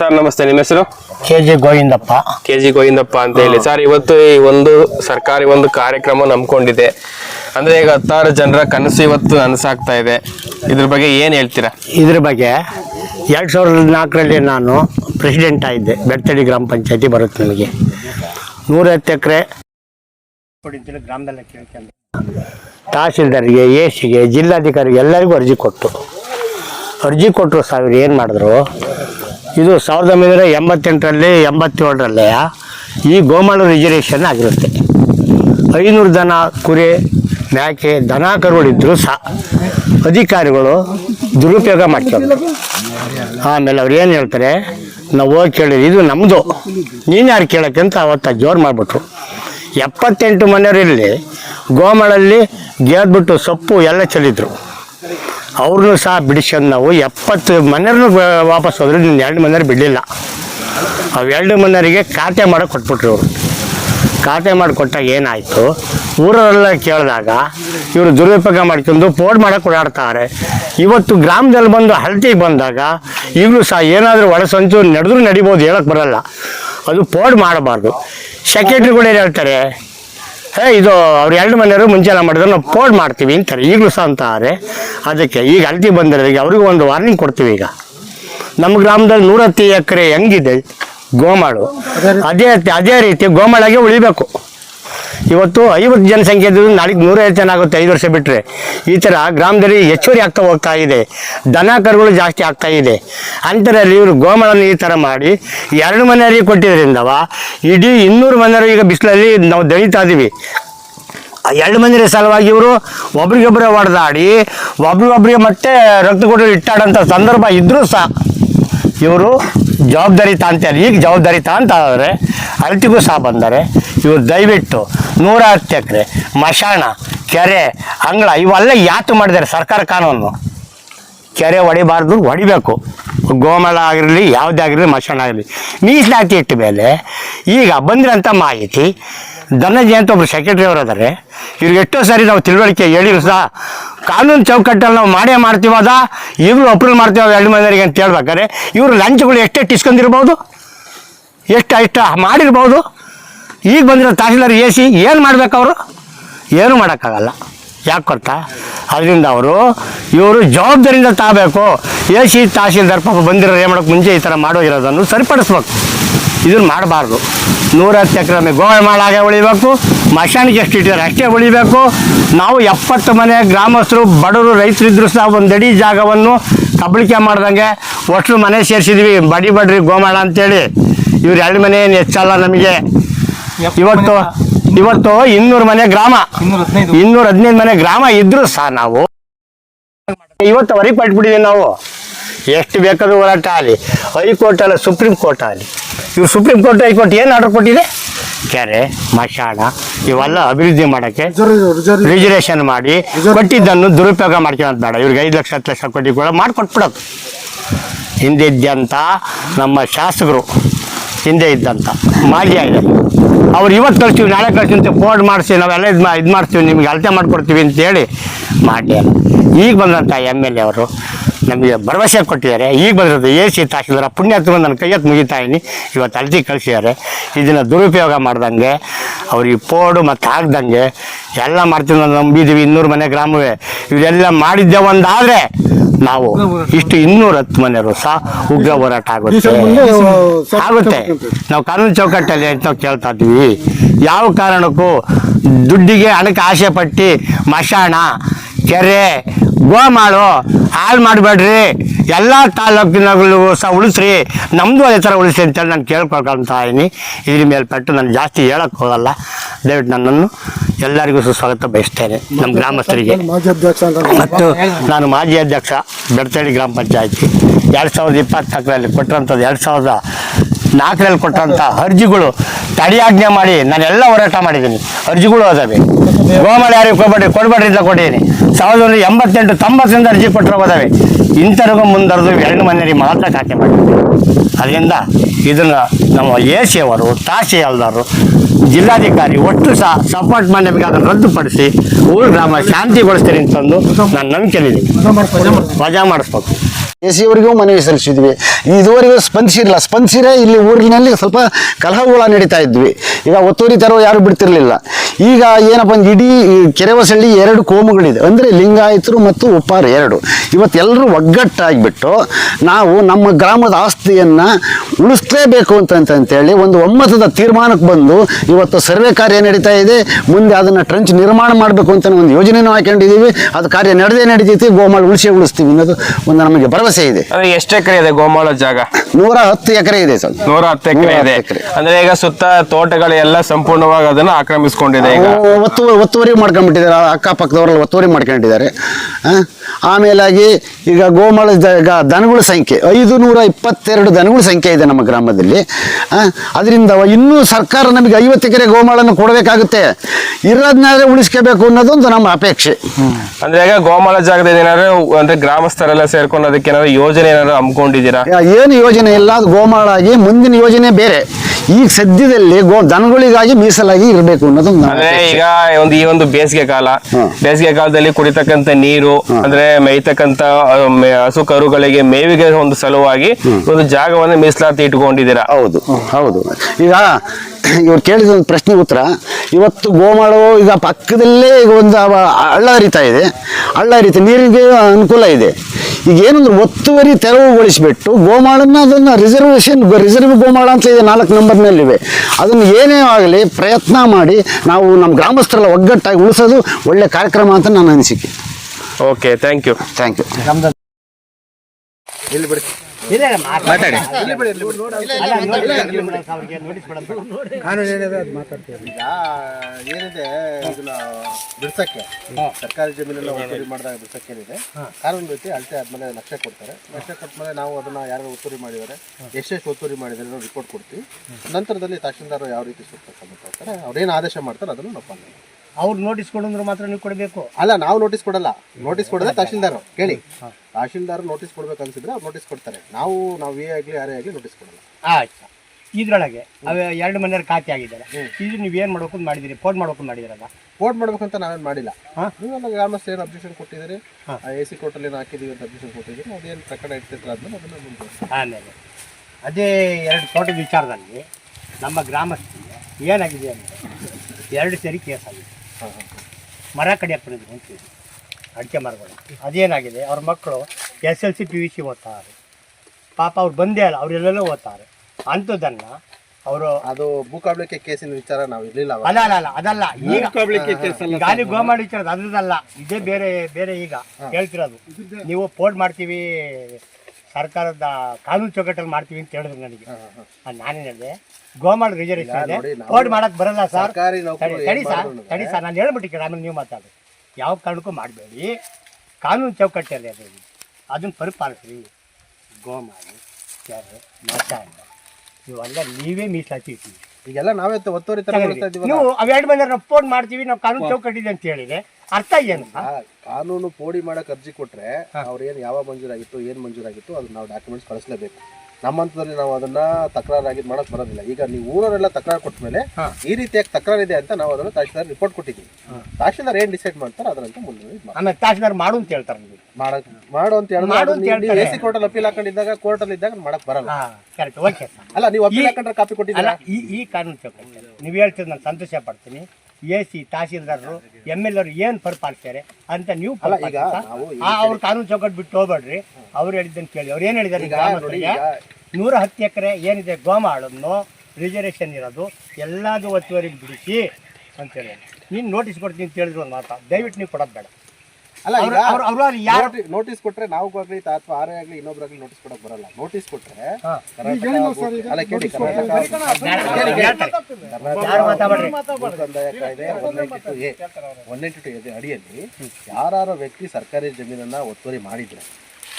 Sir ನಮಸ್ತೆ ನಿಮ್ಮ ಹೆಸರು? K G Govindappa. K G Govindappa ಅಂತ ಹೇಳಿ. ಸರ್ ಇವತ್ತು ಈ ಒಂದು ಸರ್ಕಾರಿ ಒಂದು ಕಾರ್ಯಕ್ರಮ ನಂಬ್ಕೊಂಡಿದೆ. ಅಂದ್ರೆ ಈಗ ಹತ್ತಾರು ಜನರ ಕನಸು ಇವತ್ತು ನನಸಾಗ್ತಾ ಇದೆ. ಇದ್ರ ಬಗ್ಗೆ ಏನ್ ಹೇಳ್ತೀರಾ? ಇದ್ರ ಬಗ್ಗೆ ಎರಡು ಸಾವಿರದ ನಾಲ್ಕರಲ್ಲಿ ನಾನು ಪ್ರೆಸಿಡೆಂಟ್ ಆಗಿದ್ದೆ. ಬೆಡ್ತಳ್ಳಿ ಗ್ರಾಮ ಪಂಚಾಯತಿ ಬರುತ್ತೆ ನನಗೆ ನೂರೈವತ್ತು ಎಕರೆ ಗ್ರಾಮದಲ್ಲೇ ಕೇಳ್ಕೊಂಡು. ತಹಸೀಲ್ದಾರ್ಗೆ ಎ ಸಿಗೆ ಜಿಲ್ಲಾಧಿಕಾರಿಗೆ ಎಲ್ಲರಿಗೂ ಅರ್ಜಿ ಕೊಟ್ಟು. ಅರ್ಜಿ ಕೊಟ್ಟರು ಸಾವಿರ ಏನು ಮಾಡಿದ್ರು? ಇದು ಸಾವಿರದ ಒಂಬೈನೂರ ಎಂಬತ್ತೆಂಟರಲ್ಲಿ ಎಂಬತ್ತೇಳರಲ್ಲಿ ಈ ಗೋಮಾಳು ರಿಸರ್ವೇಷನ್ ಆಗಿರುತ್ತೆ. ಐನೂರು ದನ, ಕುರಿ, ಮೇಕೆ, ದನ ಕರುಗಳಿದ್ದರೂ ಸಹ ಅಧಿಕಾರಿಗಳು ದುರುಪಯೋಗ ಮಾಡ್ತಾರೆ. ಆಮೇಲೆ ಅವ್ರು ಏನು ಹೇಳ್ತಾರೆ, ನಾವು ಹೋಗಿ ಕೇಳಿದ್ವಿ ಇದು ನಮ್ಮದು ನೀನು ಯಾರು ಕೇಳೋಕ್ಕೆ ಅಂತ ಅವತ್ತ ಜೋರು ಮಾಡಿಬಿಟ್ರು. ಎಪ್ಪತ್ತೆಂಟು ಮನೆಯವರಲ್ಲಿ ಗೋಮಾಳಲ್ಲಿ ಗೆದ್ಬಿಟ್ಟು ಸೊಪ್ಪು ಎಲ್ಲ ಚೆಲ್ಲಿದ್ರು. ಅವ್ರನ್ನೂ ಸಹ ಬಿಡಿಸ್ಕೊಂಡು ನಾವು ಎಪ್ಪತ್ತು ಮನೆಯವ್ರನ್ನೂ ವಾಪಸ್ ಹೋದ್ರೆ ನಿನ್ನ ಎರಡು ಮನೆಯವ್ರು ಬಿಡಲಿಲ್ಲ. ಅವೆರಡು ಮನೆಯವರಿಗೆ ಖಾತೆ ಮಾಡೋಕೆ ಕೊಟ್ಬಿಟ್ರು ಅವರು ಖಾತೆ ಮಾಡಿ ಕೊಟ್ಟಾಗ ಏನಾಯಿತು? ಊರಲ್ಲ ಕೇಳಿದಾಗ ಇವರು ದುರುಪಯೋಗ ಮಾಡ್ಕೊಂಡು ಪೋಡ್ ಮಾಡೋಕೆ ಓಡಾಡ್ತಾರೆ. ಇವತ್ತು ಗ್ರಾಮದಲ್ಲಿ ಬಂದು ಹಳ್ತಿಗೆ ಬಂದಾಗ ಇವರು ಸಹ ಏನಾದರೂ ಒಳಸಂಚು ನಡೆದ್ರೂ ನಡಿಬೋದು ಹೇಳಕ್ಕೆ ಬರಲ್ಲ. ಅದು ಪೋಡ್ ಮಾಡಬಾರ್ದು. ಸೆಕ್ರೆಟ್ರಿಗಳು ಏನು ಹೇಳ್ತಾರೆ ಹೇ ಇದು ಅವ್ರು ಎರಡು ಮನೆಯವರು ಮುಂಚೆ ಎಲ್ಲ ಮಾಡಿದ್ರೆ, ನಾವು ಫೋನ್ ಮಾಡ್ತೀವಿ ಅಂತಾರೆ. ಈಗಲೂ ಸಹ ಅಂತಾರೆ. ಅದಕ್ಕೆ ಈಗ ಅಳತಿ ಬಂದಿರೋದಕ್ಕೆ ಅವ್ರಿಗೂ ಒಂದು ವಾರ್ನಿಂಗ್ ಕೊಡ್ತೀವಿ ಈಗ. ನಮ್ಮ ಗ್ರಾಮದಲ್ಲಿ ನೂರತ್ತು ಎಕರೆ ಹೆಂಗಿದೆ ಗೋಮಾಳು. ಅದೇ ಅದೇ ರೀತಿ ಗೋಮಾಳಾಗೆ ಉಳಿಬೇಕು. ಇವತ್ತು ಐವತ್ತು ಜನಸಂಖ್ಯೆ ಇದ್ದು ನಾಳೆಗೆ ನೂರೈವತ್ತು ಜನ ಆಗುತ್ತೆ, ಐದು ವರ್ಷ ಬಿಟ್ಟರೆ ಈ ಥರ ಗ್ರಾಮದಲ್ಲಿ ಹೆಚ್ಚುವರಿ ಆಗ್ತಾ ಹೋಗ್ತಾ ಇದೆ. ದನ ಕರುಗಳು ಜಾಸ್ತಿ ಆಗ್ತಾ ಇದೆ. ಅಂಥದ್ರಲ್ಲಿ ಇವರು ಗೋಮಳನ್ನು ಈ ಥರ ಮಾಡಿ ಎರಡು ಮನೆಯವರಿಗೆ ಕೊಟ್ಟಿದ್ದರಿಂದವ ಇಡೀ ಇನ್ನೂರು ಮನೆಯವರು ಈಗ ಬಿಸಿಲಲ್ಲಿ ನಾವು ದಣಿತಾ ಇದ್ದೀವಿ ಎರಡು ಮಂದಿರ ಸಲುವಾಗಿ ಇವರು ಒಬ್ರಿಗೊಬ್ಬರೇ ಹೊಡೆದಾಡಿ ಒಬ್ರಿಗೊಬ್ರಿಗೆ ಮತ್ತೆ ರಕ್ತ ಕೊಟ್ಟು ಇಟ್ಟಾಡಂಥ ಸಂದರ್ಭ ಇದ್ದರೂ ಸಹ ಇವರು ಜವಾಬ್ದಾರಿ ತಾಂತಾರೆ ಈಗ ಜವಾಬ್ದಾರಿ ತಾಂತಾದರೆ ಅಲ್ಟಿಗೂ ಸಹ ಬಂದರೆ. ಇವರು ದಯವಿಟ್ಟು ನೂರ ಹತ್ತು ಎಕರೆ, ಮಶಾಣ, ಕೆರೆ, ಅಂಗಳ ಇವೆಲ್ಲ ಯಾತು ಮಾಡಿದ್ದಾರೆ ಸರ್ಕಾರ ಕಾನೂನು. ಕೆರೆ ಹೊಡಿಬಾರ್ದು ಹೊಡಿಬೇಕು ಗೋಮಲ ಆಗಿರಲಿ, ಯಾವುದೇ ಆಗಿರಲಿ, ಮಶಣ ಆಗಿರಲಿ. ಮೀಸಲಾತಿ ಇಟ್ಟ ಮೇಲೆ ಈಗ ಬಂದಿರೋಂಥ ಮಾಹಿತಿ ಧನಜಿ ಅಂತ ಒಬ್ಬರು ಸೆಕ್ರೆಟರಿ ಅವರು ಅದಾರೆ ಇವ್ರಿಗೆ ಎಷ್ಟೋ ಸಾರಿ ನಾವು ತಿಳುವಳಿಕೆ ಹೇಳಿದ್ರು ಸಹ, ಕಾನೂನು ಚೌಕಟ್ಟಲ್ಲಿ ನಾವು ಮಾಡೇ ಮಾಡ್ತೀವದ ಇವರು ಅಪ್ರೂವ್ ಮಾಡ್ತೀವ ಎರಡು ಮಂದಿರಿಗೆ ಅಂತ ಹೇಳ್ಬೇಕಾದ್ರೆ, ಇವರು ಲಂಚ್ಗಳು ಎಷ್ಟೆಷ್ಟು ಇಸ್ಕೊಂಡಿರ್ಬೋದು? ಎಷ್ಟು ಇಷ್ಟ ಮಾಡಿರ್ಬೋದು? ಈಗ ಬಂದಿರೋ ತಹಸೀಲ್ದಾರ್ ಎ ಸಿ, ಏನು ಮಾಡ್ಬೇಕು ಅವರು? ಏನು ಮಾಡೋಕ್ಕಾಗಲ್ಲ. ಯಾಕೆ ಗೊತ್ತಾ ಅದರಿಂದ ಅವರು ಇವರು ಜವಾಬ್ದಾರಿಯಿಂದ ತಾಬೇಕು. ಎ ಸಿ ತಹಶೀಲ್ದಾರ್ ಪಾಪ ಬಂದಿರೋ ಏನು ಮಾಡೋಕ್ಕೆ ಮುಂಚೆ ಈ ಥರ ಮಾಡೋಗಿರೋದನ್ನು ಸರಿಪಡಿಸ್ಬೇಕು. ಇದನ್ನು ಮಾಡಬಾರ್ದು. ನೂರತ್ತು ಹತ್ತು ಎಕರೆ ಮಾಡಾಗೆ ಉಳಿಬೇಕು. ಮಶಾಣಿಗೆ ಎಷ್ಟು ಇಟ್ಟಿದ್ದಾರೆ ಅಷ್ಟೇ ಉಳಿಬೇಕು. ನಾವು ಎಪ್ಪತ್ತು ಮನೆ ಗ್ರಾಮಸ್ಥರು ಬಡವರು ರೈತರಿದ್ರು ಸಹ ಒಂದು ಅಡಿ ಜಾಗವನ್ನು ಕಬಳಿಕೆ ಮಾಡ್ದಂಗೆ ಒಟ್ಟು ಮನೆ ಸೇರಿಸಿದ್ವಿ. ಬಡಿ ಬಡ್ರಿ ಗೋಮಾಳ ಅಂತೇಳಿ. ಇವ್ರು ಎರಡು ಮನೆ ಏನು ಹೆಚ್ಚಲ್ಲ ನಮಗೆ. ಇವತ್ತು ಇವತ್ತು ಇನ್ನೂರು ಮನೆ ಗ್ರಾಮ. ಇನ್ನೂರ ಹದಿನೈದು. ಮನೆ ಗ್ರಾಮ ಇದ್ರು ಸಹ ನಾವು ಇವತ್ತು ಹೊರಗೆ ಪಟ್ಬಿಟ್ಟಿದೀವಿ ನಾವು. ಎಷ್ಟು ಬೇಕಾದ್ರೂ ಹೋರಾಟ ಆಗಲಿ ಹೈಕೋರ್ಟ್ ಅಲ್ಲ ಸುಪ್ರೀಂ ಕೋರ್ಟ್ ಆಗಲಿ. ಇವ್ರು ಸುಪ್ರೀಂ ಕೋರ್ಟ್ ಹೈಕೋರ್ಟ್ ಏನು ಆರ್ಡರ್ ಕೊಟ್ಟಿದೆ? ಕೆರೆ ಮಶಾಣ ಇವೆಲ್ಲ ಅಭಿವೃದ್ಧಿ ಮಾಡೋಕ್ಕೆ ರಿಸರ್ವೇಷನ್ ಮಾಡಿ ಕೊಟ್ಟಿದ್ದನ್ನು ದುರುಪಯೋಗ ಮಾಡ್ಕೊಳ್ಳೋದು ಬೇಡ. ಇವ್ರಿಗೆ ಐದು ಲಕ್ಷ ಹತ್ತು ಲಕ್ಷ ಕೋಟಿ ಕೂಡ ಮಾಡಿಕೊಟ್ಬಿಡೋದು. ಹಿಂದಿದ್ದಂಥ ನಮ್ಮ ಶಾಸಕರು ಹಿಂದೆ ಇದ್ದಂತ. ಮಾಜಿ ಆಗಿದೆ ಅವ್ರು ಇವತ್ತು ಕಳಿಸ್ತೀವಿ, ನಾಳೆ ಕಳಿಸ್ತೀವಿ ಅಂತ ಫೋನ್ ಮಾಡಿಸಿ, ನಾವೆಲ್ಲ ಇದು ಮಾ ಇದು ಮಾಡ್ತೀವಿ ನಿಮಗೆ ಅಳತೆ ಮಾಡಿಕೊಡ್ತೀವಿ ಅಂತೇಳಿ ಮಾಡಿ ಈಗ ಬಂದಂಥ ಎಂ ಎಲ್ ಎ ಅವರು. ನಮಗೆ ಭರವಸೆ ಕೊಟ್ಟಿದ್ದಾರೆ. ಈಗ ಬಂದಿರೋದು ಎ ಸಿ ತಹಸೀಲ್ದಾರ ಪುಣ್ಯಾತ್ಮ ನನ್ನ ಕೈಯತ್ತು ಮುಗಿತಾ ಇದೀನಿ. ಇವತ್ತು ಅಳತಿ ಕಳಿಸಿದ್ದಾರೆ. ಇದನ್ನು ದುರುಪಯೋಗ ಮಾಡ್ದಂಗೆ ಅವ್ರಿಗೆ ಪೋಡು ಮತ್ತು ಹಾಕ್ದಂಗೆ ಎಲ್ಲ ಮಾಡ್ತೀವಿ ನಾವು ನಂಬಿದ್ದೀವಿ ಇನ್ನೂರು ಮನೆ ಗ್ರಾಮವೇ. ಇವೆಲ್ಲ ಮಾಡಿದ್ದೆ ಒಂದಾದರೆ ನಾವು ಇಷ್ಟು ಇನ್ನೂರ ಹತ್ತು ಮನೆಯವರು ಸಹ ಉಗ್ರ ಹೋರಾಟ ಆಗುತ್ತೆ. ಆಗುತ್ತೆ. ನಾವು ಕಾನೂನು ಚೌಕಟ್ಟಲ್ಲಿ ಅಂತ ನಾವು ಕೇಳ್ತಾ ಇದ್ದೀವಿ. ಯಾವ ಕಾರಣಕ್ಕೂ ದುಡ್ಡಿಗೆ ಹಣಕ್ಕೆ ಆಸೆ ಪಟ್ಟು ಮಶಾಣ ಕೆರೆ ಗೋಮಾಳು ಹಾಳು ಮಾಡಬೇಡ್ರಿ. ಎಲ್ಲ ತಾಲೂಕಿನಗಳು ಸಹ ಉಳಿಸ್ರಿ. ನಮ್ಮದು ಅದೇ ಥರ ಉಳಿಸಿ ಅಂತೇಳಿ ನಾನು ಕೇಳ್ಕೊಳ್ಕೊಂತ ಇದ್ದೀನಿ. ಇದ್ರ ಮೇಲ್ಪಟ್ಟು ನಾನು ಜಾಸ್ತಿ ಹೇಳಕ್ಕೆ ಹೋಗಲ್ಲ. ದಯವಿಟ್ಟು ನನ್ನನ್ನು ಎಲ್ಲರಿಗೂ ಸುಸ್ವಾಗತ ಬಯಸ್ತೇನೆ. ನಮ್ಮ ಗ್ರಾಮಸ್ಥರಿಗೆ. ಮತ್ತು ನಾನು ಮಾಜಿ ಅಧ್ಯಕ್ಷ ಬೆಡ್ತಳ್ಳಿ ಗ್ರಾಮ ಪಂಚಾಯತಿ. ಎರಡು ಸಾವಿರದ ಇಪ್ಪತ್ನಾಲ್ಕರಲ್ಲಿ ಕೊಟ್ಟಂಥದ್ದು ಎರಡು ಸಾವಿರದ ನಾಲ್ಕರಲ್ಲಿ ಕೊಟ್ಟಂಥ ಅರ್ಜಿಗಳು ತಡೆಯಾಜ್ಞೆ ಮಾಡಿ ನಾನೆಲ್ಲ ಹೋರಾಟ ಮಾಡಿದ್ದೀನಿ. ಅರ್ಜಿಗಳು ಅದಾವೆ. ಗೋಮಾಳ ಯಾರಿಗೆ ಕೊಡ್ಬೇಡಿ ಕೊಡ್ಬೇಡ್ರಿ ಅಂತ ಕೊಟ್ಟಿದ್ದೀನಿ. ಸಾವಿರದ ಒಂಬೈನೂರ ಎಂಬತ್ತೆಂಟು ತೊಂಬತ್ತರಿಂದ ಅರ್ಜಿ ಕೊಟ್ಟರೆ ಹೋದಾವೆ. ಇಂಥವ್ರಿಗೂ ಮುಂದರೆದು ಎರಡು ಮನೆಯಲ್ಲಿ ಮಾತ್ರ ಕಾಕೆ ಮಾಡಿದ್ದೀವಿ ಅದರಿಂದ ಇದನ್ನು ನಮ್ಮ ಎ ಸಿ ಅವರು ತಹಸೀಲ್ದಾರರು ಜಿಲ್ಲಾಧಿಕಾರಿ ಒಟ್ಟು ಸಹ ಸಪೋರ್ಟ್ ಮಾಡಿ ನಮಗೆ ಅದನ್ನು ರದ್ದುಪಡಿಸಿ ಊರು ಗ್ರಾಮ ಶಾಂತಿಗೊಳಿಸ್ತೀರಿ ಅಂತಂದು ನಾನು ನಂಬಿಕೆಲಿದ್ದೀನಿ ವಜಾ ಮಾಡಿಸ್ಬೇಕು. ಎ ಸಿ ಅವರಿಗೂ ಮನವಿ ಸಲ್ಲಿಸಿದ್ವಿ. ಇದುವರೆಗೂ ಸ್ಪಂದಿಸಿರಲಿಲ್ಲ ಸ್ಪಂದಿಸಿರೇ ಇಲ್ಲಿ ಊರಿನಲ್ಲಿ ಸ್ವಲ್ಪ ಕಲಹಗಳ ನಡೀತಾ ಇದ್ವಿ. ಈಗ ಒತ್ತುವರಿ ತರೋ ಯಾರು ಬಿಡ್ತಿರ್ಲಿಲ್ಲ. ಈಗ ಏನಪ್ಪ ಒಂದು ಇಡೀ ಕೆರೆವಸಳ್ಳಿ ಎರಡು ಕೋಮುಗಳಿದೆ. ಅಂದರೆ ಲಿಂಗಾಯತರು ಮತ್ತು ಉಪ್ಪಾರು ಎರಡು. ಇವತ್ತು ಎಲ್ಲರೂ ಒಗ್ಗಟ್ಟಾಗಿಬಿಟ್ಟು ನಾವು ನಮ್ಮ ಗ್ರಾಮದ ಆಸ್ತಿಯನ್ನು ಉಳಿಸ್ಲೇಬೇಕು ಅಂತ ಅಂತೇಳಿ ಒಂದು ಒಮ್ಮತದ ತೀರ್ಮಾನಕ್ಕೆ ಬಂದು ಇವತ್ತು ಸರ್ವೆ ಕಾರ್ಯ ನಡೀತಾ ಇದೆ. ಮುಂದೆ ಅದನ್ನು ಟ್ರಂಚ್ ನಿರ್ಮಾಣ ಮಾಡಬೇಕು ಅಂತ ಒಂದು ಯೋಜನೆನೂ ಹಾಕೊಂಡಿದ್ದೀವಿ. ಅದು ಕಾರ್ಯ ನಡೆದೇ ನಡೀತೈತಿ ಗೋಮಾಳ ಉಳಿಸಿ ಉಳಿಸ್ತೀವಿ ಅನ್ನೋದು ಒಂದು ನಮಗೆ ಭರವಸೆ ಇದೆ. ಅಂದ್ರೆ ಎಷ್ಟು ಎಕರೆ ಇದೆ ಗೋಮಾಳ ಜಾಗ? ನೂರ ಹತ್ತು ಎಕರೆ ಇದೆ ಸರ್. ನೂರ ಹತ್ತು ಎಕರೆ ಇದೆ. ಎಕರೆ. ಅಂದ್ರೆ ಈಗ ಸುತ್ತ ತೋಟಗಳೆಲ್ಲ ಸಂಪೂರ್ಣವಾಗಿ ಅದನ್ನ ಆಕ್ರಮಿಸ್ಕೊಂಡಿದೆ ಈಗ? ಒತ್ತು ಒತ್ತುವರಿ ಮಾಡ್ಕೊಂಡ್ಬಿಟ್ಟಿದ್ದಾರೆ. ಆ ಅಕ್ಕಪಕ್ಕದವರೆಲ್ಲ ಒತ್ತುವರಿ ಮಾಡ್ಕೊಂಡಿದ್ದಾರೆ. ಆ, ಆಮೇಲಾಗಿ ಈಗ ಗೋಮಾಳ ಜಾಗ ದನಗಳ ಸಂಖ್ಯೆ ಐದು ನೂರ ಇಪ್ಪತ್ತೆರಡು ದನಗಳ ಸಂಖ್ಯೆ ಇದೆ ನಮ್ಮ ಗ್ರಾಮದಲ್ಲಿ. ಅದರಿಂದ ಇನ್ನೂ ಸರ್ಕಾರ ನಮಗೆ ಐವತ್ತು ಎಕರೆ ಗೋಮಾಳನ್ನು ಕೊಡಬೇಕಾಗುತ್ತೆ. ಇರೋದನ್ನಾದ್ರೆ ಉಳಿಸ್ಕೋಬೇಕು ಅನ್ನೋದೊಂದು ನಮ್ಮ ಅಪೇಕ್ಷೆ. ಅಂದ್ರೆ ಈಗ ಗೋಮಾಳ ಜಾಗದಲ್ಲಿ ಏನಾದ್ರು ಅಂದ್ರೆ ಗ್ರಾಮಸ್ಥರೆಲ್ಲ ಸೇರ್ಕೊಂಡು ಅದಕ್ಕೆ ಏನಾದ್ರು ಯೋಜನೆ ಏನಾದ್ರು ಹಮ್ಮಿಕೊಂಡಿದ್ದೀರಾ? ಏನು ಯೋಜನೆ ಇಲ್ಲ. ಗೋಮಾಳಾಗಿ ಗೋಮಾಳ ಮುಂದಿನ ಯೋಜನೆ ಬೇರೆ. ಈಗ ಸದ್ಯದಲ್ಲಿ ಗೋ ದನಗಳಿಗಾಗಿ ಮೀಸಲಾಗಿ ಇರಬೇಕು ಅನ್ನೋದು ನಮ್ಮ ಅಂದ್ರೆ ಈಗ ಒಂದು ಈ ಒಂದು ಬೇಸಿಗೆ ಕಾಲ. ಬೇಸಿಗೆ ಕಾಲದಲ್ಲಿ ಕುಡಿತಕ್ಕಂತ ನೀರು ಅಂದ್ರೆ ಮೇಯ್ತಕ್ಕಂತ ಮೇ- ಹಸು ಕರುಗಳಿಗೆ ಮೇವಿಗೆ ಒಂದು ಸಲುವಾಗಿ ಒಂದು ಜಾಗವನ್ನು ಮೀಸಲಾತಿ ಇಟ್ಕೊಂಡಿದ್ದೀರಾ? ಹೌದು ಹೌದು. ಈಗ ಇವ್ರು ಕೇಳಿದ ಒಂದು ಪ್ರಶ್ನೆ ಉತ್ತರ. ಇವತ್ತು ಗೋಮಾಳು ಈಗ ಪಕ್ಕದಲ್ಲೇ ಈಗ ಒಂದು ಅವ- ಹಳ್ಳ ಹರಿತಾ ಇದೆ. ಹಳ್ಳ ಹರಿತ ನೀರಿಗೆ ಅನುಕೂಲ ಇದೆ. ಈಗ ಏನಂದ್ರೆ ಒತ್ತುವರಿ ತೆರವುಗೊಳಿಸಿಬಿಟ್ಟು ಗೋಮಾಳನ್ನ ಅದನ್ನು ರಿಸರ್ವೇಷನ್ ರಿಸರ್ವ್ ಗೋಮಾಳ ಅಂತ ಇದೆ ನಾಲ್ಕು ನಂಬರ್ನಲ್ಲಿವೆ ಅದನ್ನು ಏನೇ ಆಗಲಿ ಪ್ರಯತ್ನ ಮಾಡಿ ನಾವು ನಮ್ಮ ಗ್ರಾಮಸ್ಥರೆಲ್ಲ ಒಗ್ಗಟ್ಟಾಗಿ ಉಳಿಸೋದು ಒಳ್ಳೆ ಕಾರ್ಯಕ್ರಮ ಅಂತ ನನ್ನ ಅನಿಸಿಕೆ. Okay thank you thank you ಈಗ ಏನಿದೆ ಇದನ್ನ ಬಿಡ್ಸಕ್ಕೆ. ಸರ್ಕಾರಿ ಜಮೀನೆಲ್ಲ ಒತ್ತುವರಿ ಮಾಡಿದಾಗ ಬಿಡ್ಸಕ್ಕೆ ಏನಿದೆ? ಕಾನೂನು ರೀತಿ ಅಳತೆ ಆದ್ಮೇಲೆ ಲಕ್ಷ ಕೊಡ್ತಾರೆ. ಲಕ್ಷ ಕೊಟ್ಮೇಲೆ ನಾವು ಅದನ್ನ ಯಾರು ಒತ್ತುವರಿ ಮಾಡಿದ್ದಾರೆ ಎಷ್ಟೆಷ್ಟು ಒತ್ತುವರಿ ಮಾಡಿದ್ದಾರೆ ರಿಪೋರ್ಟ್ ಕೊಡ್ತೀವಿ. ನಂತರದಲ್ಲಿ ತಹಶೀಲ್ದಾರ್ ಯಾವ ರೀತಿ ಸೂಕ್ತ ಕ್ರಮ ತಗೊಳ್ತಾರೆ ಅವ್ರೇನು ಆದೇಶ ಮಾಡ್ತಾರೆ ಅದನ್ನು ನಾವು ಪಾಲನೆ. ಅವ್ರು ನೋಟಿಸ್ ಕೊಡಂದ್ರೆ ಮಾತ್ರ ನೀವು ಕೊಡಬೇಕು. ಅಲ್ಲ ನಾವು ನೋಟಿಸ್ ಕೊಡಲ್ಲ. ನೋಟಿಸ್ ಕೊಡೋದೇ ತಹಶೀಲ್ದಾರ್. ಕೇಳಿ. ತಹಶೀಲ್ದಾರ್ ನೋಟಿಸ್ ಕೊಡ್ಬೇಕು ಅನ್ಸಿದ್ರೆ ಅವ್ರು ನೋಟಿಸ್ ಕೊಡ್ತಾರೆ. ನಾವು ನಾವು ಏ ಆಗಲಿ ಯಾರೇ ಆಗಲಿ ನೋಟಿಸ್ ಕೊಡಲ್ಲ. ಆಯ್ತು. ಇದ್ರೊಳಗೆ ಅವ ಎರಡು ಮನೆಯವ್ರ ಖಾತೆ ಆಗಿದ್ದಾರೆ. ಇದು ನೀವು ಏನು ಮಾಡ್ಬೇಕು ಮಾಡಿದಿರಿ? ಫೋನ್ ಮಾಡ್ಬೇಕು ಮಾಡಿದಿರಲ್ಲ? ಕೋರ್ಟ್ ಮಾಡ್ಬೇಕಂತ ನಾವೇನು ಮಾಡಿಲ್ಲ. ನೀವು ನೀವೆಲ್ಲ ಗ್ರಾಮಸ್ಥ ಏನು ಅಬ್ಜೆಕ್ಷನ್ ಕೊಟ್ಟಿದ್ದೀರಿ? ಎ ಸಿ ಕೋರ್ಟಲ್ಲಿ ಏನು ಹಾಕಿದೀವಿ ಅಂತ ಅಬ್ಜೆಕ್ಷನ್ ಕೊಟ್ಟಿದ್ದೀರಿ. ಅದೇನು ಪ್ರಕರಣ ಇರ್ತಿರ್ತಾರೆ ಅದನ್ನ ಅದನ್ನ ಆಮೇಲೆ ಅದೇ ಎರಡು ತೋಟದ ವಿಚಾರದಲ್ಲಿ ನಮ್ಮ ಗ್ರಾಮಸ್ಥರಿಗೆ ಏನಾಗಿದೆ ಅಂದರೆ ಎರಡು ಸೇರಿ ಕೇಸ್ ಆಗಿದೆ. ಮರ ಕಡಿಯಕ್ಕೆ ಬಂದಿದ್ರು ಅಂತೀವಿ ಅಡಿಕೆ ಮರಗಳು. ಅದೇನಾಗಿದೆ? ಅವ್ರ ಮಕ್ಕಳು S L C P U C ಓದ್ತಾರೆ. ಪಾಪ ಅವ್ರು ಬಂದೇ ಅಲ್ಲ ಅವರೆಲ್ಲೆಲ್ಲೋ ಓದ್ತಾರೆ. ಅಂಥದ್ದನ್ನು ಅವರು ಅದು ಮೂಕಾಬ್ಳಿಕೆ ಕೇಸಿನ ವಿಚಾರ ನಾವು ಇರಲಿಲ್ಲ. ಅಲ್ಲ ಅಲ್ಲ ಅಲ್ಲ ಅದಲ್ಲ. ಈಗ ಗಾಲಿ ಗೋಮಾಡಿ ವಿಚಾರ ಅದ್ರದ್ದಲ್ಲ. ಇದೇ ಬೇರೆ ಬೇರೆ ಈಗ ಹೇಳ್ತಿರೋದು. ನೀವು ಪೋರ್ಟ್ ಮಾಡ್ತೀವಿ ಸರ್ಕಾರದ ಕಾನೂನು ಚೌಕಟ್ಟಲ್ಲಿ ಮಾಡ್ತೀವಿ ಅಂತ ಹೇಳಿದ್ರು ನನಗೆ. ನಾನೇನ್ ಹೇಳಿದೆ? ಗೋಮಾಳ ರಿಸರ್ವೇಶನ್ ಇದೆ. ನಾವು ಮಾಡಕ್ ಬರಲ್ಲ ಸರ್. ತಡಿ ಸರ್ ತಡಿ ಸರ್ ನಾನು ಹೇಳ್ಬಿಟ್ಟಿಕ್ಕೆ ಆಮೇಲೆ ನೀವು ಮಾತಾಡಿ ಯಾವ ಕಾರಣಕ್ಕೂ ಮಾಡಬೇಡಿ. ಕಾನೂನು ಚೌಕಟ್ಟಲ್ಲಿ ಅದೇ ಅದನ್ನ ಪರಿಪಾಲಿಸ್ರಿ. ಗೋಮಾಳಿ ಕೆರೆ ಮಾತಾಡ ಇವೆಲ್ಲ ನೀವೇ ಮೀಸಲಾತಿ ಇಟ್ಟಿವಿ ಈಗೆಲ್ಲ ನಾವೇ ಒತ್ತುವರಿ ನೀವು ಅವೆರಡು ಮಂದಿ ನಾವು ಫೋನ್ ಮಾಡ್ತೀವಿ ನಾವು ಕಾನೂನು ಚೌಕಟ್ಟಿದೆ ಅಂತ ಹೇಳಿದೆ ಅರ್ಥ ಏನು? ಆ, ಕಾನೂನು ಪೋಡಿ ಮಾಡಕ್ ಅರ್ಜಿ ಕೊಟ್ರೆ ಅವ್ರು ಏನ್ ಯಾವ ಮಂಜೂರಾಗಿತ್ತು ಏನ್ ಮಂಜೂರಾಗಿತ್ತು ಅದನ್ನ ನಾವು ಡಾಕ್ಯುಮೆಂಟ್ಸ್ ಕಳಿಸ್ಲೇಬೇಕು. ನಮ್ಮಂತದಲ್ಲಿ ನಾವು ಅದನ್ನ ತಕರಾರಾಗಿ ಮಾಡಕ್ ಬರೋದಿಲ್ಲ. ಈಗ ನೀವು ಊರವರೆಲ್ಲ ತಕರಾರು ಕೊಟ್ಮೇಲೆ ಈ ರೀತಿಯಾಗಿ ತಕರಾರು ಇದೆ ಅಂತ ನಾವು ಅದನ್ನ ತಹಶೀಲ್ದಾರ್ ರಿಪೋರ್ಟ್ ಕೊಟ್ಟಿದ್ದೀವಿ. ತಹಶೀಲ್ದಾರ್ ಏನ್ ಡಿಸೈಡ್ ಮಾಡ್ತಾರೆ ಅದರಂತೆ ಮುಂದೆ ಇದ್ ಮಾಡ್ತಾರೆ. ಆಮೇಲೆ ತಹಶೀಲ್ದಾರ್ ಮಾಡು ಅಂತ ಹೇಳ್ತಾರೆ ಮಾಡಕ್ ಮಾಡು ಅಂತ ಮಾಡು ಅಂತ ಹೇಳಿದ್ರೆ ಹೇಳ್ತಾರೆ. ಎ ಸಿ ಕೋರ್ಟಲ್ಲಿ ಅಪೀಲ್ ಹಾಕೊಂಡಿದ್ದಾಗ ಕೋರ್ಟಲ್ಲಿ ಇದ್ದಾಗ ಮಾಡಕ್ ಬರಲ್ಲ. ಹಾ ಕರೆಕ್ಟ್ ಓಕೆ ಸರ್ ಅಲ್ಲ ನೀವು ಅಪೀಲ್ ಹಾಕೊಂಡ್ರೆ ಕಾಪಿ ಅಲ್ಲ ಕೊಟ್ಟಿದ್ದೀರಾ ಈ ಈ ಕಾನೂನು ನೀವು ಹೇಳ್ತಿದ್ದು ನಾನು ಸಂತೋಷ ಪಡ್ತೀನಿ. ಎ ಸಿ ತಹಶೀಲ್ದಾರರು ಎಂ ಎಲ್ ಅವರು ಏನು ಪರಿಪಾಲಿಸ್ತಾರೆ ಅಂತ ನೀವು ಅವ್ರ ಕಾನೂನು ಚೌಕಟ್ಟು ಬಿಟ್ಟು ಹೋಗ್ಬೇಡ್ರಿ. ಅವ್ರು ಹೇಳಿದ್ದನ್ನು ಕೇಳಿ. ಅವ್ರು ಏನು ಹೇಳಿದ್ದಾರೆ ಈಗ- ನೂರ ಹತ್ತು ಎಕರೆ ಏನಿದೆ ಗೋಮಾಳನ್ನು ರಿಸರ್ವೇಷನ್ ಇರೋದು ಎಲ್ಲದೂ ಒತ್ತುವರಿಗೆ ಬಿಡಿಸಿ ಅಂತೇಳಿ ನೀನು ನೋಟಿಸ್ ಕೊಡ್ತೀನಿ ಅಂತ ಹೇಳಿದ್ರು ಒಂದು ಮಾತಾ. ದಯವಿಟ್ಟು ನೀವು ಕೊಡೋದು ಬೇಡ. ನೋಟಿಸ್ ಕೊಟ್ರೆ ನಾವು ಆಗ್ಲಿ ಅಥವಾ ಆರೇ ಆಗ್ಲಿ ಇನ್ನೊಬ್ರಾಗ್ಲಿ ನೋಟಿಸ್ ಕೊಡಕ್ ಬರಲ್ಲ. ನೋಟಿಸ್ ಕೊಟ್ರೆ ಅಲ್ಲ ಕೇಳಿ ಕಂದಾಯ ಕಾಯ್ದೆ one ninety two A one ninety two A ಅಡಿಯಲ್ಲಿ ಯಾರು ವ್ಯಕ್ತಿ ಸರ್ಕಾರಿ ಜಮೀನನ್ನ ಒತ್ತುವರಿ ಮಾಡಿದ್ರೆ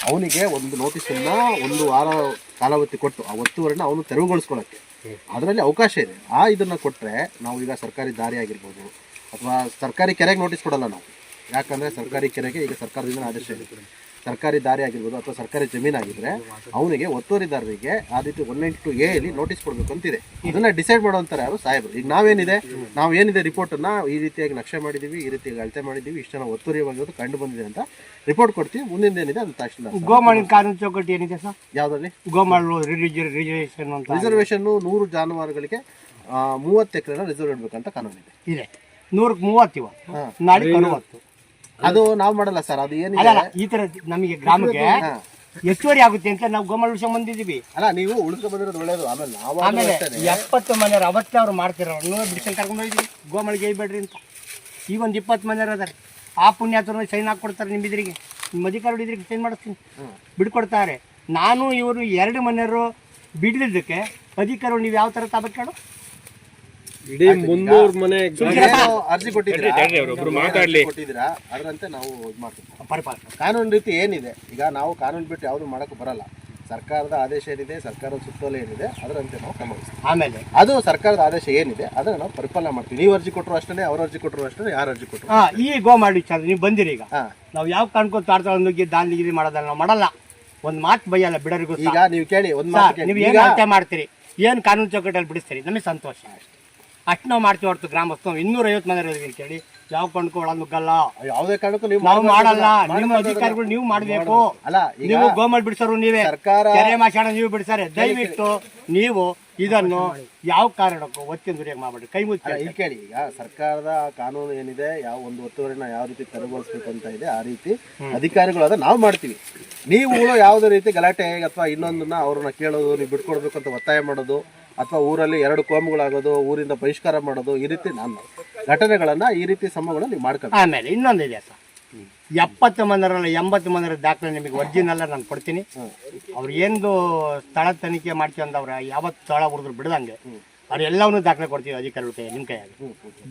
ಅವನಿಗೆ ಒಂದು ನೋಟಿಸ್ ಇಂದ ಒಂದು ವಾರ ಕಾಲಾವಧಿ ಕೊಟ್ಟು ಆ ಒತ್ತುವರಿನ ಅವನು ತೆರವುಗೊಳಿಸ್ಕೊಳಕ್ಕೆ. ಅದರಲ್ಲಿ ಅವಕಾಶ ಇದೆ. ಆ ಇದನ್ನ ಕೊಟ್ರೆ ನಾವು ಈಗ ಸರ್ಕಾರಿ ದಾರಿ ಆಗಿರ್ಬೋದು ಅಥವಾ ಸರ್ಕಾರಿ ಕೆರೆಗೆ ನೋಟಿಸ್ ಕೊಡಲ್ಲ ನಾವು. ಯಾಕಂದ್ರೆ ಸರ್ಕಾರಿ ಕೆರೆಗೆ ಈಗ ಸರ್ಕಾರದಿಂದ ಆದೇಶ ಇದೆ. ಸರ್ಕಾರಿ ದಾರಿ ಆಗಿರ್ಬೋದು ಅಥವಾ ಸರ್ಕಾರಿ ಜಮೀನು ಆಗಿದ್ರೆ ಅವನಿಗೆ ಒತ್ತುವರಿದಾರರಿಗೆ ಆ ರೀತಿ ಒನ್ ನೈಂಟಿ ಟು ಎಲ್ಲಿ ನೋಟಿಸ್ ಕೊಡಬೇಕು ಅಂತಿದೆ. ಇದನ್ನ ಡಿಸೈಡ್ ಮಾಡುವಂತಾರೆ ಯಾರು? ಸಾಹೇಬರು. ಈಗ ನಾವೇನಿದೆ? ನಾವು ಏನಿದೆ ರಿಪೋರ್ಟ್ ಅನ್ನ ಈ ರೀತಿಯಾಗಿ ನಕ್ಷೆ ಮಾಡಿದೀವಿ ಈ ರೀತಿಯಾಗಿ ಅಳತೆ ಮಾಡಿದೀವಿ ಇಷ್ಟು ಜನ ಒತ್ತುವರಿಯಾಗಿರೋದು ಕಂಡು ಬಂದಿದೆ ಅಂತ ರಿಪೋರ್ಟ್ ಕೊಡ್ತೀವಿ. ಮುಂದಿನ ಏನಿದೆ ಅದು ತಹಶೀಲ್ದಾರ್ ಗೋಮಾಳಿನ ಕಾನೂನು ಚೌಕಟ್ಟು ಏನಿದೆ ಸರ್? ಯಾವ್ದ್ರಲ್ಲಿ? ಗೋಮಾಳು ರಿಸರ್ವೇಷನ್ ಅಂತ ರಿಸರ್ವೇಶನ್ ನೂರು ಜಾನುವಾರುಗಳಿಗೆ ಮೂವತ್ತು ಎಕರೆನ ರಿಸರ್ವ್ ಇಡಬೇಕಂತ ಕಾನೂನಿದೆ. ಇದೆ. ನೂರಕ್ಕೆ ಮೂವತ್ತು ನಾಳೆ ಅರವತ್ತು. ಅದು ನಾವು ಮಾಡಲ್ಲ ಸರ್ ಅದು ಏನು ಅಲ್ಲ ಈ ತರ ನಮಗೆ ಗ್ರಾಮಕ್ಕೆ ಹೆಚ್ಚುವರಿ ಆಗುತ್ತೆ ಅಂತ ನಾವು ಗೋಮಾಳ ವಿಷಯ ಬಂದಿದ್ದೀವಿ. ಅಲ್ಲ ನೀವು ಉಳಿಸ್ಕೊಂಡು ಬಂದಿರೋದು ಒಳ್ಳೇದು ಆಮೇಲೆ ನಾವು ಆಮೇಲೆ ಎಪ್ಪತ್ತು ಮನೆಯವ್ರು ಅವತ್ತೇ ಅವ್ರು ಮಾಡ್ತಿರೋ ಬಿಡ್ಸಲ್ ಕರ್ಕೊಂಡು ಹೋಗಿದ್ವಿ. ಗೋಮಾಳಿಗೆ ಬೇಡ್ರಿ ಅಂತ. ಈ ಒಂದು ಇಪ್ಪತ್ತು ಮನೆಯವ್ರು ಅದಾರೆ. ಆ ಪುಣ್ಯಾತರು ಸೈನ್ ಹಾಕ್ಕೊಡ್ತಾರೆ ನಿಮ್ಮ ಇದ್ರಿಗೆ. ನಿಮ್ಮ ಅಧಿಕಾರ ಇದ್ರಿಗೆ ಸೈನ್ ಮಾಡಿಸ್ತೀನಿ. ಬಿಡ್ಕೊಡ್ತಾರೆ. ನಾನು ಇವರು ಎರಡು ಮನೆಯವರು ಬಿಡ್ಲಿದ್ದಕ್ಕೆ ಅಧಿಕಾರ ನೀವು ಯಾವ ಥರ ತಗೋಬೇಕು ಹೇಳು. ಇಡೀ ಮುನ್ನೂರು ಮನೆ ಅರ್ಜಿ ಕೊಟ್ಟಿದ್ದೀರಾ? ಮಾತಾಡ್ಲಿ. ಕೊಟ್ಟಿದ್ದೀರಾ? ಅದರಂತೆ ನಾವು ಇದು ಮಾಡ್ತೀವಿ. ಕಾನೂನು ರೀತಿ ಏನಿದೆ? ಈಗ ನಾವು ಕಾನೂನು ಬಿಟ್ಟು ಯಾವುದು ಮಾಡಕ್ಕೆ ಬರಲ್ಲ. ಸರ್ಕಾರದ ಆದೇಶ ಏನಿದೆ? ಸರ್ಕಾರದ ಸುತ್ತೋಲೆ ಏನಿದೆ? ಅದರಂತೆ ನಾವು ಕ್ರಮ ಆಮೇಲೆ? ಅದು ಸರ್ಕಾರದ ಆದೇಶ ಏನಿದೆ? ಅದನ್ನ ನಾವು ಪರಿಪಾಲನೆ ಮಾಡ್ತೀವಿ. ನೀವು ಅರ್ಜಿ ಕೊಟ್ಟರು ಅಷ್ಟೇ ಅವ್ರ ಅರ್ಜಿ ಕೊಟ್ಟರು ಅಷ್ಟೇ ಯಾರು ಅರ್ಜಿ ಕೊಟ್ಟರು ಈ ಈ ಮಾಡಿ ವಿಚಾರ. ನೀವು ಬಂದಿರಿ ಈಗ. ನಾವು ಯಾವ ಕಾಣ್ಕೊಂಡು ತಾಡ್ತಾ ನುಗ್ಗಿ ದಾನ್ ಗಿರಿ ಮಾಡೋದಲ್ಲ ನಾವು ಮಾಡಲ್ಲ. ಒಂದು ಮಾತು ಬೈಯಲ್ಲ ಬಿಡರಿಗೂ ಈಗ ನೀವು ಕೇಳಿ ಒಂದು ಮಾತು ನೀವು ಏನು ಮಾಡ್ತೀರಿ? ಏನು ಕಾನೂನು ಚೌಕಟ್ಟಲ್ಲಿ ಬಿಡಿಸ್ತೀರಿ? ನಮಗೆ ಸಂತೋಷ. ಅಷ್ಟು ನಾವು ಮಾಡ್ತೀವಿ ಹೊರತು ಗ್ರಾಮಸ್ಥ ಇನ್ನೂರೈವತ್ತು ಮನೆ ಕೇಳಿ ಯಾವ ಕಣ್ಕೊ ಒಳ ನುಗ್ಗಲ್ಲ. ಯಾವುದೇ ಕಾರಣಕ್ಕೂ ನೀವು ನಾವು ಮಾಡಲ್ಲ. ನಿಮ್ಮ ಅಧಿಕಾರಿಗಳು ನೀವು ಮಾಡಬೇಕು. ಅಲ್ಲ ನೀವು ಗೋಮಲ್ ಬಿಡಿಸೋರು ನೀವೇ. ಸರ್ಕಾರ ಕೆರೆ ಮಾಸಾಣ ನೀವು ಬಿಡಿಸಾರೆ. ದಯವಿಟ್ಟು ನೀವು ಇದನ್ನು ಯಾವ ಕಾರಣಕ್ಕೂ ಒತ್ತಿನ ದುರಿಯಾಗಿ ಮಾಡಬೇಡಿ. ಕೈ ಮುಚ್ಚಿ ಇಲ್ಲಿ ಕೇಳಿ ಈಗ ಸರ್ಕಾರದ ಕಾನೂನು ಏನಿದೆ ಯಾವ ಒಂದು ಒತ್ತುವರಿನ ಯಾವ ರೀತಿ ತೆರವುಗೊಳಿಸ್ಬೇಕು ಅಂತ ಇದೆ ಆ ರೀತಿ ಅಧಿಕಾರಿಗಳು ಅದ ನಾವು ಮಾಡ್ತೀವಿ. ನೀವು ಯಾವುದೇ ರೀತಿ ಗಲಾಟೆ ಅಥವಾ ಇನ್ನೊಂದನ್ನ ಅವ್ರನ್ನ ಕೇಳೋದು ನೀವು ಬಿಟ್ಕೊಡ್ಬೇಕು ಅಂತ ಒತ್ತಾಯ ಮಾಡೋದು ಅಥವಾ ಊರಲ್ಲಿ ಎರಡು ಕೋಮುಗಳಾಗೋದು ಊರಿಂದ ಬಹಿಷ್ಕಾರ ಮಾಡೋದು ಈ ರೀತಿ ನಾನು ಘಟನೆಗಳನ್ನ ಈ ರೀತಿ ಸಮಗಳನ್ನ ನೀವು ಮಾಡ್ಕೊಂಡು ಆಮೇಲೆ ಇನ್ನೊಂದು ಇದೆ ಸರ್. ಎಪ್ಪತ್ತು ಮಂದಿರಲ್ಲ ಎಂಬತ್ತು ಮಂದಿರ ದಾಖಲೆ ನಿಮಗೆ ಒರಿಜಿನಲ್ಲ ನಾನು ಕೊಡ್ತೀನಿ. ಅವ್ರು ಏನು ಸ್ಥಳ ತನಿಖೆ ಮಾಡ್ಕೊಂಡವ್ರ ಯಾವತ್ತು ಸ್ಥಳ ಹುಡುಗರು ಬಿಡ್ದಂಗೆ ಅವ್ರು ಎಲ್ಲವನ್ನೂ ದಾಖಲೆ ಕೊಡ್ತೀವಿ ಅಧಿಕಾರಿಗಳ ಕೈ ನಿಮ್ಮ ಕೈಯಾಗಿ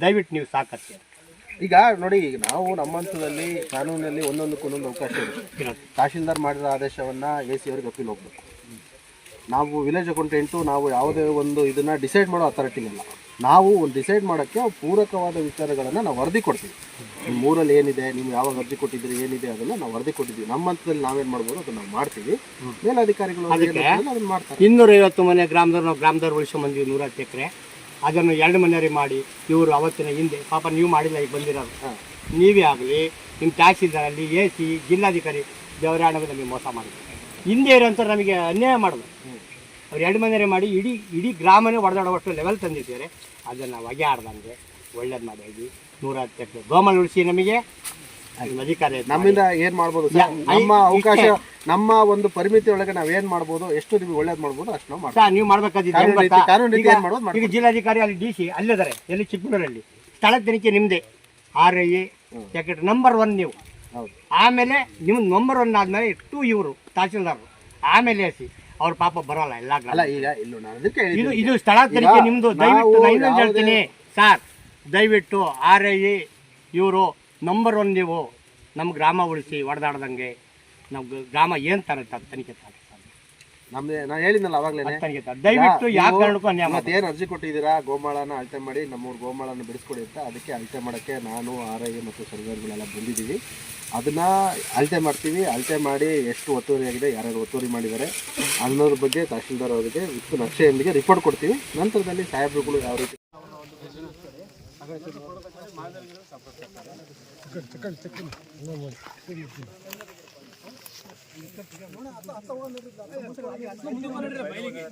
ದಯವಿಟ್ಟು ನೀವು ಸಾಕತ್ತೆ ಈಗ ನೋಡಿ ಈಗ ನಾವು ನಮ್ಮ ಹಂತದಲ್ಲಿ ಕಾನೂನಲ್ಲಿ ಒಂದೊಂದಕ್ಕೂ ಒಂದೊಂದು ಅವಕಾಶ ಇದೆ. ತಹಶೀಲ್ದಾರ್ ಮಾಡಿರೋ ಆದೇಶವನ್ನು ಎ ಸಿ ಅವ್ರಿಗೆ ಅಪ್ಪಿಲ್ ಹೋಗ್ಬೇಕು. ನಾವು ವಿಲೇಜ್ ಅಕೌಂಟೆಂಟು ನಾವು ಯಾವುದೇ ಒಂದು ಇದನ್ನು ಡಿಸೈಡ್ ಮಾಡೋ ಅಥಾರಿಟಿ ಇಲ್ಲ. ನಾವು ಒಂದು ಡಿಸೈಡ್ ಮಾಡೋಕ್ಕೆ ಪೂರಕವಾದ ವಿಚಾರಗಳನ್ನು ನಾವು ವರದಿ ಕೊಡ್ತೀವಿ. ನಿಮ್ಮ ಊರಲ್ಲಿ ಏನಿದೆ ನೀವು ಯಾವಾಗ ಅರ್ಜಿ ಕೊಟ್ಟಿದ್ದೀರಿ ಏನಿದೆ ಅದನ್ನು ನಾವು ವರದಿ ಕೊಟ್ಟಿದ್ವಿ ನಮ್ಮ ಹಂತದಲ್ಲಿ ನಾವೇನು ಮಾಡ್ಬೋದು ಅದನ್ನು ನಾವು ಮಾಡ್ತೀವಿ. ಮೇಲಧಿಕಾರಿಗಳು ಅದನ್ನ ಮಾಡ್ತಾರೆ. ಇನ್ನೂರೈವತ್ತು ಮನೆ ಗ್ರಾಮದವ್ರು ನಾವು ಗ್ರಾಮದವ್ರು ಉಳಿಸ್ಕೊಂಡ್ ಮಂದಿ ನೂರತ್ತು ಎಕರೆ. ಅದನ್ನು ಎರಡು ಮನೆಯವ್ರಿ ಮಾಡಿ ಇವರು ಅವತ್ತಿನ ಹಿಂದೆ ಪಾಪ ನೀವು ಮಾಡಿಲ್ಲ ಈಗ ಬಂದಿರೋದು ನೀವೇ ಆಗಲಿ ನಿಮ್ಮ ತಹಸೀಲ್ದಾರಲ್ಲಿ ಎ ಸಿ ಜಿಲ್ಲಾಧಿಕಾರಿ ದೇವರಾಣವ ನಮಗೆ ಮೋಸ ಮಾಡಿದ್ರು. ಹಿಂದೆ ಇರೋಂಥ ನಮಗೆ ಅನ್ಯಾಯ ಮಾಡಿದ್ರು ಅವ್ರು ಎರಡು ಮನೆ ಮಾಡಿ ಇಡೀ ಇಡೀ ಗ್ರಾಮನೇ ಹೊಡೆದಾಡುವಷ್ಟು ಲೆವೆಲ್ ತಂದಿದ್ದಾರೆ. ಅದನ್ನು ಹೊಗೆ ಆಡ್ದಂಗೆ ಒಳ್ಳೇದು ಮಾಡಿದ್ವಿ ನೂರ ಹತ್ತು ಗೋಮಲ್ ಉಳಿಸಿ ನಮಗೆ. ಅಧಿಕಾರ. ನಮ್ಮಿಂದ ಏನ್ ಮಾಡ್ಬೋದು ಸರ್? ನಮ್ಮ. ಅವಕಾಶ ನಮ್ಮ ಒಂದು ಪರಿಮಿತಿ ಒಳಗೆ ನಾವು ಏನ್ ಮಾಡ್ಬೋದು ಎಷ್ಟು ನಿಮ್ಗೆ ಒಳ್ಳೇದು ಮಾಡ್ಬೋದು ಅಷ್ಟು ನಾವು ಮಾಡ್ತೀವಿ. ನೀವು ರೀತಿ ಈಗ- ಜಿಲ್ಲಾಧಿಕಾರಿ ಅಲ್ಲಿ ಡಿ ಸಿ ಅಲ್ಲಿದ್ದಾರೆ ಎಲ್ಲಿ ಚಿಕ್ಕಮಗಳೂರಲ್ಲಿ. ಸ್ಥಳ ತನಿಖೆ ನಿಮ್ಮದೇ ಆರ್ ಐ ಯಾಕೆಂದ್ರೆ ನಂಬರ್ ಒನ್ ನೀವು. ಆಮೇಲೆ ನಿಮ್ಮ ನಂಬರ್ ಒನ್ ಆದಮೇಲೆ ಟೂ ಇವರು ತಹಸೀಲ್ದಾರ್ ಆಮೇಲೆ ಸಿ. ಅವ್ರ ಪಾಪ ಬರೋಲ್ಲ ಎಲ್ಲ ಅಲ್ಲ ಈಗ ಇಲ್ಲ ನಾನು ಅದಕ್ಕೆ ಇದು. ಇದು ಸ್ಥಳ ತನಿಖೆ ಈಗ ನಿಮ್ದು ದಯವಿಟ್ಟು ನಾವು ನಾನು ಇನ್ನೊಂದು ಯಾವುದೇ- ಹೇಳ್ತೀನಿ. ಸರ್ ದಯವಿಟ್ಟು ಆರ್ ಐ ಇವರು ನಂಬರ್ ಒನ್ ನೀವು ನಮ್ಮ ಗ್ರಾಮ ಉಳಿಸಿ ಹೊಡೆದಾಡ್ದಂಗೆ. ನಮ್ಮ ಗ್ರಾಮ ಏನು ತರ ತನಿಖೆ ತರ ನಮ್ದು ನಾನು ಹೇಳಿದ್ನಲ್ಲ ಅವಾಗಲೇ ದಯವಿಟ್ಟು ಯಾವ ಕಾರಣಕ್ಕೂ ಅನ್ಯಾಯ ಮಾಡ್ಬೇಡಿ. ಮತ್ತೇನು ಅರ್ಜಿ ಕೊಟ್ಟಿದ್ದೀರಾ? ಗೋಮಾಳನ ಅಳತೆ ಮಾಡಿ ನಮ್ಮೂರು ಗೋಮಾಳನ ಬಿಡಿಸ್ಕೊಡಿ ಅಂತ ಅದಕ್ಕೆ ಅಳತೆ ಮಾಡೋಕ್ಕೆ ನಾನು ಆರ್ ಐ ಮತ್ತು ಸರ್ವೇರ್ಗಳೆಲ್ಲ ಬಂದಿದ್ದೀವಿ. ಅದನ್ನ ಅಳತೆ ಮಾಡ್ತೀವಿ. ಅಳತೆ ಮಾಡಿ ಎಷ್ಟು ಒತ್ತುವರಿ ಆಗಿದೆ ಯಾರ್ಯಾರು ಒತ್ತುವರಿ ಮಾಡಿದ್ದಾರೆ ಅನ್ನೋದ್ರ ಬಗ್ಗೆ ತಹಶೀಲ್ದಾರ್ ಅವರಿಗೆ ವಿತ್ತು ನಕ್ಷೆಯೊಂದಿಗೆ ರಿಪೋರ್ಟ್ ಕೊಡ್ತೀವಿ. ನಂತರದಲ್ಲಿ ಸಾಹೇಬ್ರುಗಳು ಯಾವ ರೀತಿ ಬೈಲಿಗೆ